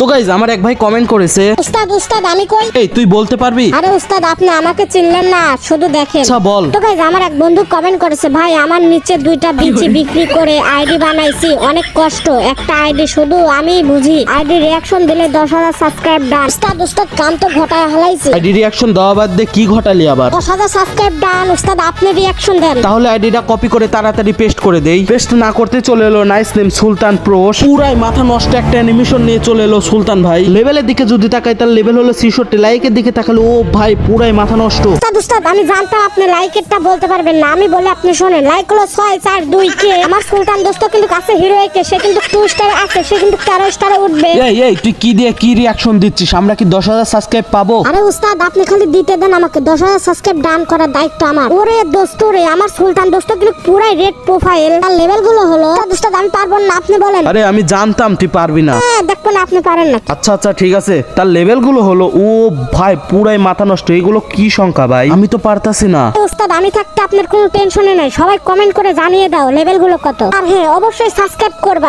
তো গাইজ আমার এক ভাই কমেন্ট করেছে। উস্তাদ উস্তাদ আমি কই? এই তুই বলতে পারবি? আরে উস্তাদ আপনি আমাকে চিনলেন না শুধু দেখেন। আচ্ছা বল। তো গাইজ আমার এক বন্ধু কমেন্ট করেছে ভাই আমার নিচে দুইটা বিচি বিক্রি করে আইডি বানাইছি অনেক কষ্ট। একটা আইডি শুধু আমি বুঝি। আইডি রিয়াকশন দিলে দশ হাজার সাবস্ক্রাইব ডান উস্তাদ উস্তাদ কাম তো ঘটায় হালাইছি। আইডি রিয়াকশন দেওয়া বাদ দিয়ে কি ঘটালি আবার? দশ হাজার সাবস্ক্রাইব ডান উস্তাদ আপনি রিয়াকশন দেন। তাহলে আইডিটা কপি করে তাড়াতাড়ি পেস্ট করে দেই। পেস্ট না করতে চলে এলো নাইস নেম সুলতান প্রোস পুরাই মাথা নষ্ট একটা অ্যানিমেশন নিয়ে চলে এলো সুলতান ভাই। লেভেলের দিকে যদি তাকাই তার লেভেল হলো ছিষট্টি। লাইকের দিকে তাকালে ও ভাই পুরাই মাথা নষ্ট। উস্তাদ আমি জানতাম আপনি লাইকেরটা বলতে পারবেন না। আমি বলে আপনি শোনেন। লাইক হলো ছয় চার দুই কে? আমার সুলতান দোস্ত কিন্তু কাছে হিরো কে? সে কিন্তু টু স্টার আছে সে কিন্তু তেরো স্টারে উঠবে। এই এই তুই কি দিয়ে কি রিয়াকশন দিচ্ছিস? আমরা কি দশ হাজার সাবস্ক্রাইব পাবো? আরে উস্তাদ আপনি খালি দিতে দেন আমাকে। দশ হাজার সাবস্ক্রাইব ডান করার দায়িত্ব আমার। ওরে দোস্ত রে আমার সুলতান দোস্ত কিন্তু পুরাই রেড প্রোফাইল তার লেভেলগুলো হলো উস্তাদ আমি পারব না। আপনি বলেন। আরে আমি জানতাম তুই পারবি না। হ্যাঁ দেখব না আপনি পারেন না। আচ্ছা আচ্ছা ঠিক আছে। তার লেভেলগুলো হলো ও ভাই পুরাই মাথা নষ্ট। এগুলো কি সংখ্যা ভাই? আমি তো পারতাছি না। ওস্তাদ আমি থাকতে আপনার কোনো টেনশনে নাই। সবাই কমেন্ট করে জানিয়ে দাও লেভেলগুলো কত। আর হ্যাঁ অবশ্যই সাবস্ক্রাইব করবা।